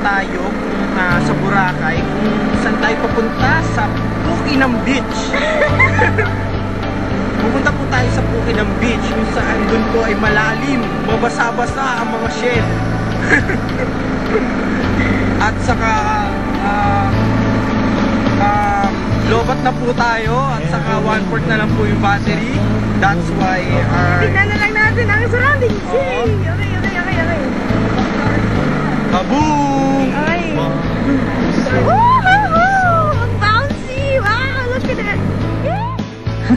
tayo kung, uh, sa Boracay kung saan tayo papunta sa Pukinam Beach. Pupunta po tayo sa Pukinam Beach kung saan doon po ay malalim, mabasa-basa ang mga shell. At saka uh, uh, lobat na po tayo at saka one port na lang po yung battery. That's why our... Tignan na lang natin ang surroundings. Uh -oh. Okay, okay, okay, okay. Kaboom!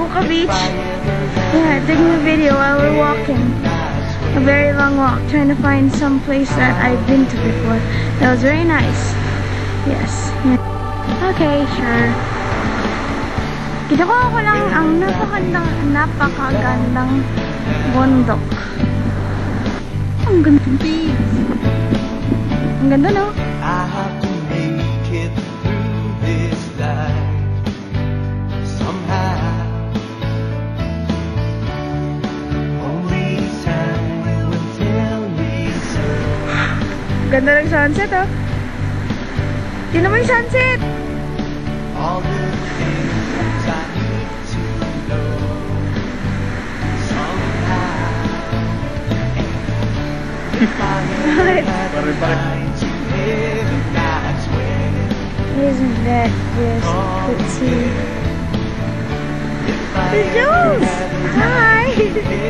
Puka Beach. Yeah, I took a video while we're walking. A very long walk, trying to find some place that I've been to before. That was very nice. Yes. Okay, sure. Ginawa ko ako lang ang napakandang napakagandang bundok. Ang ganda. Ang ganda, no? Ah, Ganda ng sunset, oh. Tinan mo yung sunset! All the things I need to Isn't that just pretty? The Hi!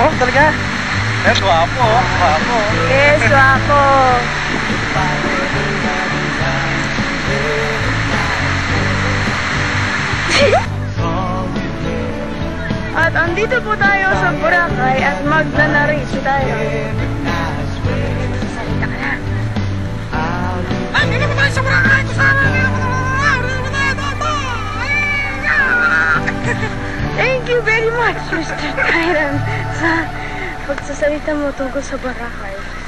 Oh, talaga? Eh, guwapo, guwapo. Yes, eh, guwapo. at andito po tayo sa Boracay at magnanaris tayo. Andito po tayo sa Boracay! you very much, Mr. Tyron, sa pagsasalita mo tungkol sa barahay.